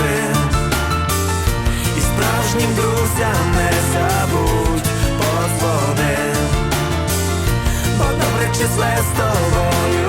розкажи. І справжнім друзям не забудь подзвони. Бо добре числе з тобою